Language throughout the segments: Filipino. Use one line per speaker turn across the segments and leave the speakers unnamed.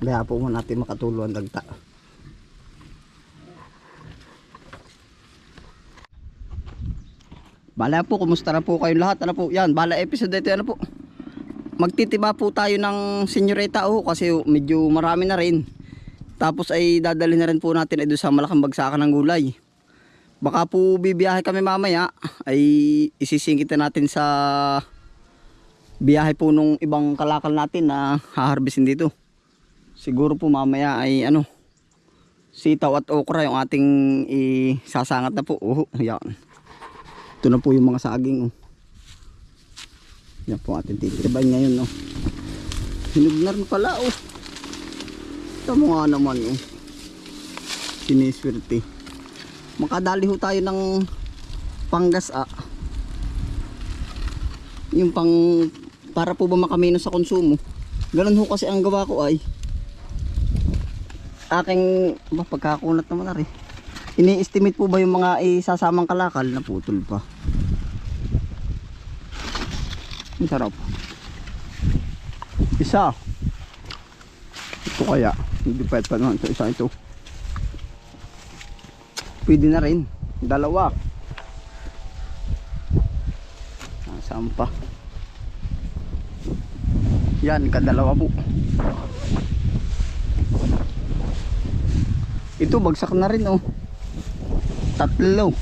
Kaya po muna natin makatulo ang dagta. Bala po, kumusta na po kayong lahat? Ano po? Yan, bala episode ito ano po. Magtitiba po tayo ng senyorita oh kasi medyo marami na rin. Tapos ay dadalhin na rin po natin ay doon sa malaking bagsakan ng gulay. Baka po bibiyahe kami mamaya ay isisingkit na natin sa biyahe po nung ibang kalakal natin na haharbisin dito. Siguro po mamaya ay ano sitaw at okra yung ating isasangat na po. Oh, yan. Ito na po yung mga saging. Oh. Yan po ating titibay ngayon. Oh. Hinog na rin pala. Oh. Ito mo nga naman. Oh. Siniswerte. Makadali ho tayo ng panggas ah. Yung pang para po ba makamino sa konsumo. Ganun ho kasi ang gawa ko ay aking ba, pagkakunat naman na rin. Ini-estimate po ba yung mga isasamang kalakal na putol pa? Ang sarap. Isa. Ito kaya. Hindi pa pa naman. Isa ito. Pwede na rin. Dalawa. Nasaan pa? Yan, kadalawa po. Ito, bagsak na rin oh. Tatlo.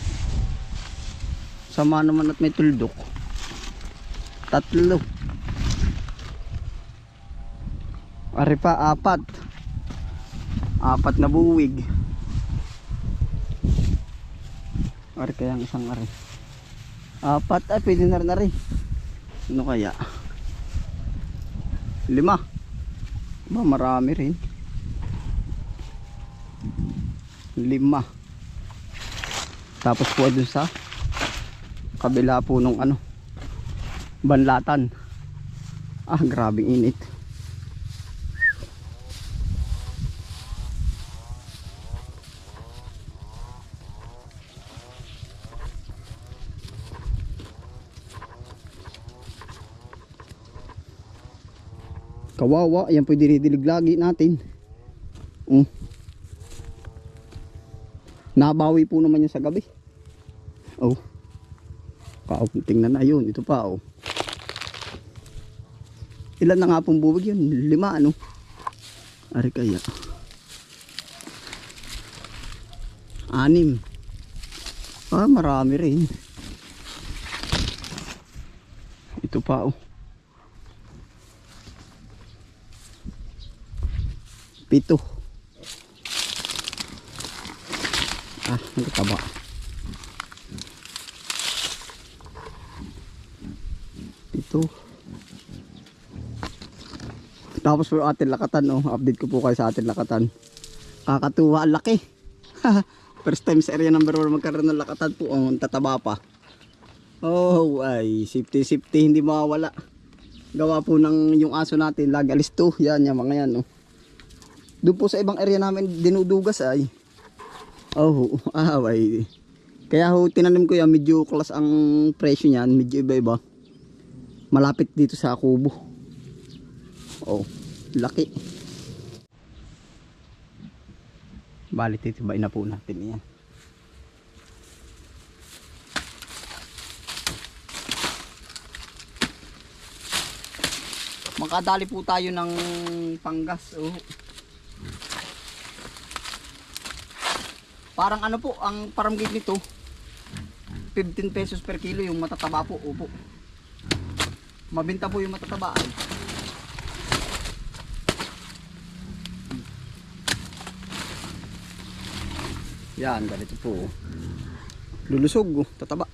Sama naman at may tuldok. Tatlo. Ari pa, apat. Apat na buwig. Ari kaya ang isang ari. Apat, ay pwede na rin. Ano kaya? Lima. Ba, marami rin. Lima. Tapos po dun sa kabila po nung ano banlatan. Ah, grabing init. Kawawa, yan po dinidilig lagi natin. Mm. Nabawi po naman yan sa gabi. Oh. Pao, tingnan na yun. Ito pa oh. Ilan na nga pong bubig yun? Lima ano? Ari kaya. Anim. Ah, marami rin. Ito pa oh. Pito. Ah, nagtaba. Pito. Tapos po ating lakatan, no? Update ko po kayo sa ating lakatan. Kakatuwa, laki. First time sa area number 1 magkaroon ng lakatan po. Ang tataba pa. Oh, ay, safety, safety, hindi mawawala. Gawa po ng yung aso natin, lagi alis to. Yan, yung mga yan, no? Doon po sa ibang area namin dinudugas ay. Oh, ah, ay. Kaya ho tinanim ko yan medyo class ang presyo niyan, medyo iba-iba. Malapit dito sa kubo. Oh, laki. Bali titibay na po natin yan. Makadali po tayo ng panggas. Oh. Parang ano po, ang paramgig nito, 15 pesos per kilo yung matataba po, upo. Mabinta po yung matataba ay. Yan, ganito po. Lulusog, tataba.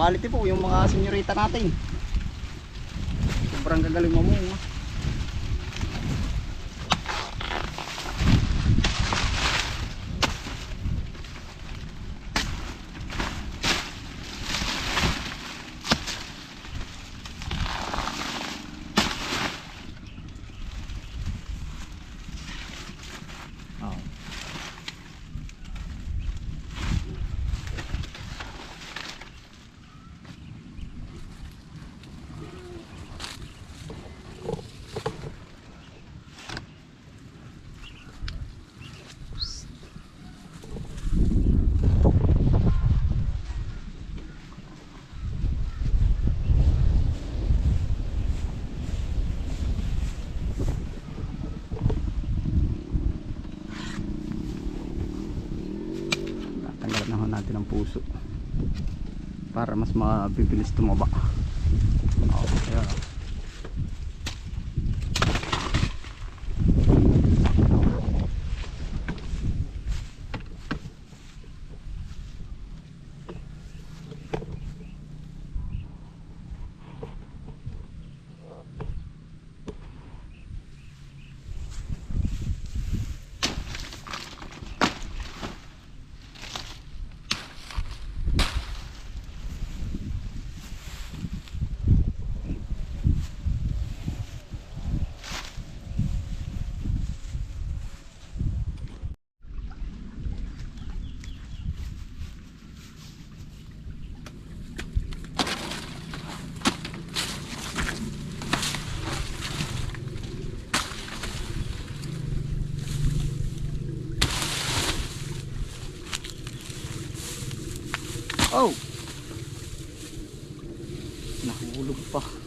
Quality po yung mga senyorita natin. Sobrang gagaling mamunga. Mas mabibilis tumaba. Oh! Nahulog pa.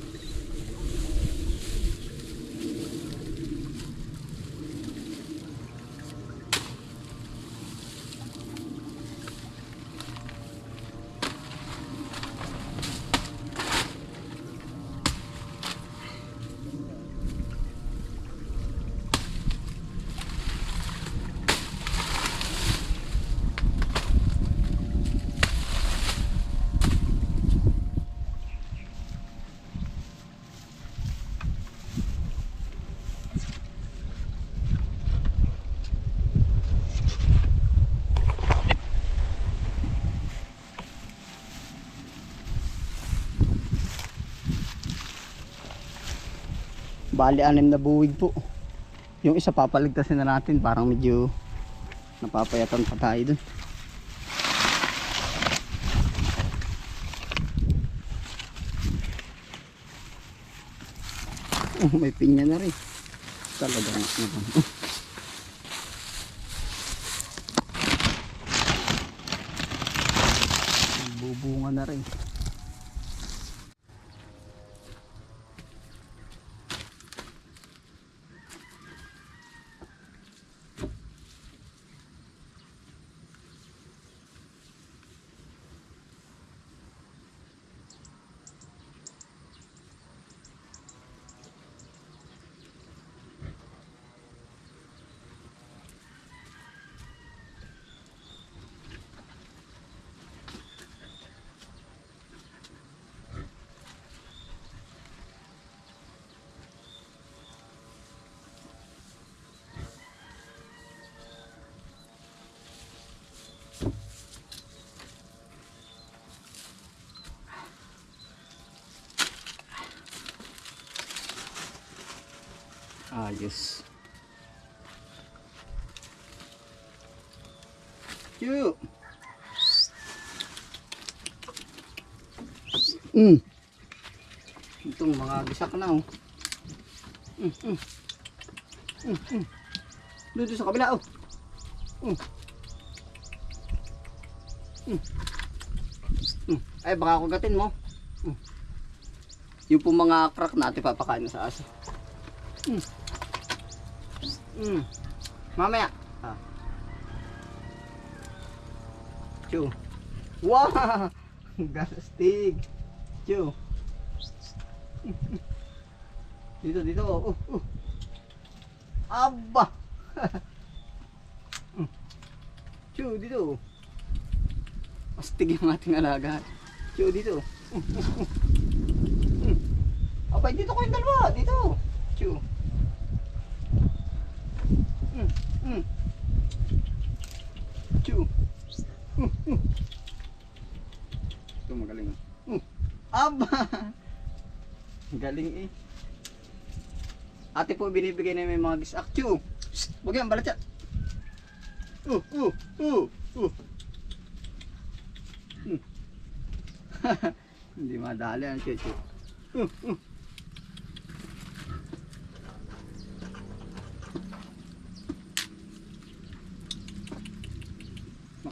Bali anim na buwig po. Yung isa papaligtasin na natin parang medyo napapayatan pa tayo dun. Oh, may pinya na rin. Talagang naman. Bubunga na rin. Ayos. Yu. Mm. Itong mga gisak na oh. Mm, mm. Mm, mm. Doon sa kabila oh. Mm. Mm. Mm. Ay baka kugatin mo. Mm. Yung po mga crack natin papakain sa aso. Mm. Mm. Mamaya. Ah. Chu. Wow! Gastig. Chu. Dito, dito. Oh, oh, oh. Aba! Mm. Dito. Astig yung ating alaga. Chu, dito. Hmm. Abay, dito kayong dalawa. Dito. Chu. Hmm. Chu. Hmm. Hmm. Ito magaling. ah. Hmm. Aba. Galing eh. Ate po binibigay na may mga gisak. Chu. Shh, Wag yan, balat yan. Uh, uh, uh, uh. Hmm. Hindi madali ang cheche. Uh, uh.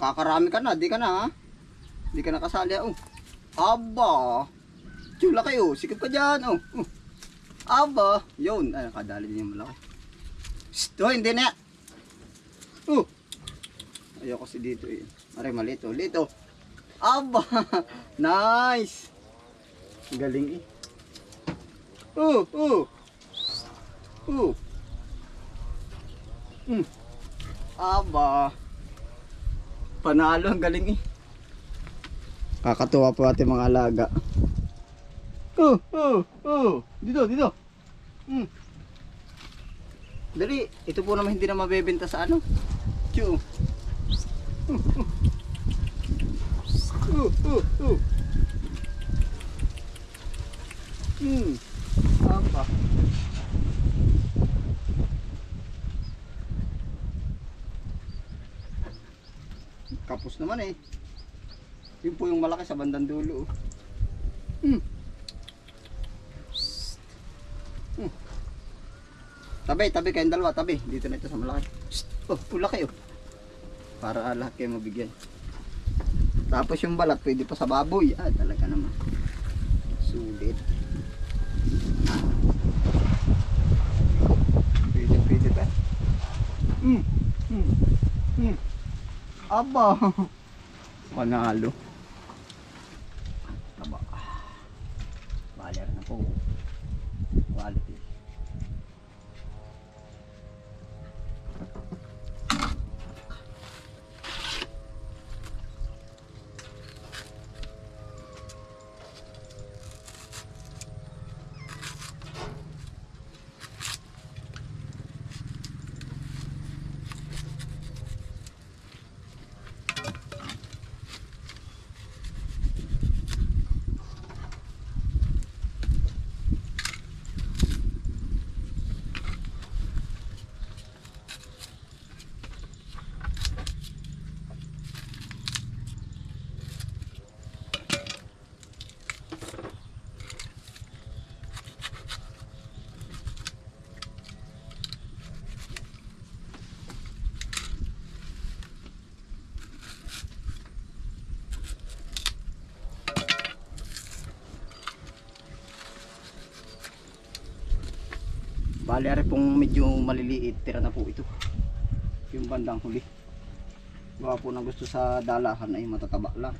Makakarami ka na, di ka na ha? Di ka nakasali oh. Aba! Chula kayo, sikip ka dyan oh. Uh. Aba! Yun, ay nakadali niya yung malaki. Oh, hindi na. Uh. Ayoko si dito eh. Aray, malito. Lito. Aba! nice! Galing eh. Uh, uh. Uh. Hmm. Aba. Panalo, ang galing eh. Kakatuwa po ating mga alaga. Uh, uh, uh. Dito, dito. Hmm. Dali, ito po naman hindi na mabebenta sa ano. Chu. Uh, uh, uh. Hmm. Apa? Naman eh. Yun po yung malaki sa bandang dulo. oh. Hmm. Hmm. Tabi, tabi kayong dalawa, tabi. Dito na ito sa malaki. Oh, pula kayo. Para lahat kayo mabigyan. Tapos yung balat, pwede pa sa baboy. Ah, talaga naman. Sulit. Pwede, pwede. Hmm. Hmm. Aba. Panalo. Aba. Baler na po. Quality. Bali, ari pong medyo maliliit. Tira na po ito. Yung bandang huli. Baka po na gusto sa dalahan ay matataba lang.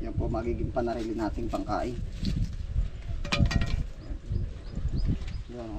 Yan po magiging panarili nating pangkain. Yan o.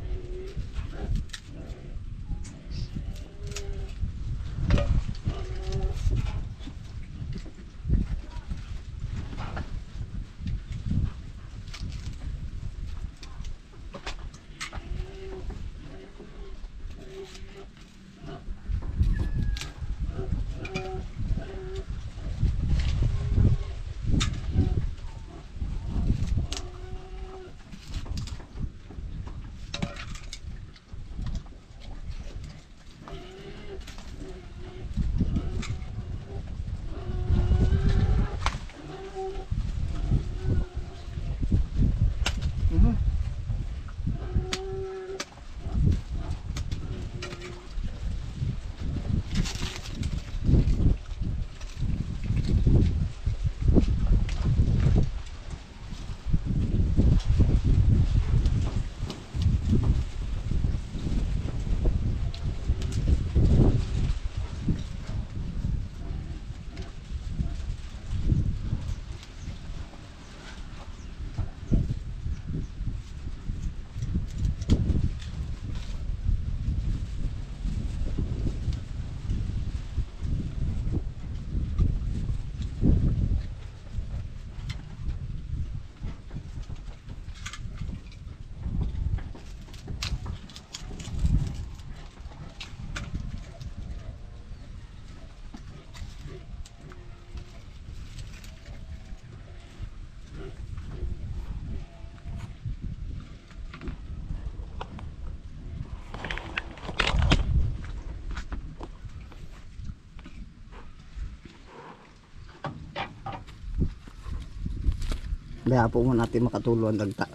Kaya po muna natin makatulong dagta.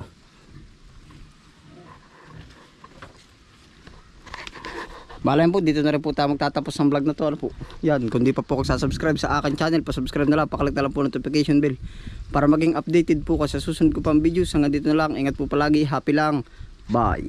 Balayan po, dito na rin po tayo magtatapos ng vlog na to. Ano po? Yan, kung di pa po subscribe sa akin channel, pa-subscribe na lang, pakalik na lang po notification bell para maging updated po kasi susunod ko pang videos. Hanggang dito na lang, ingat po palagi, happy lang. Bye!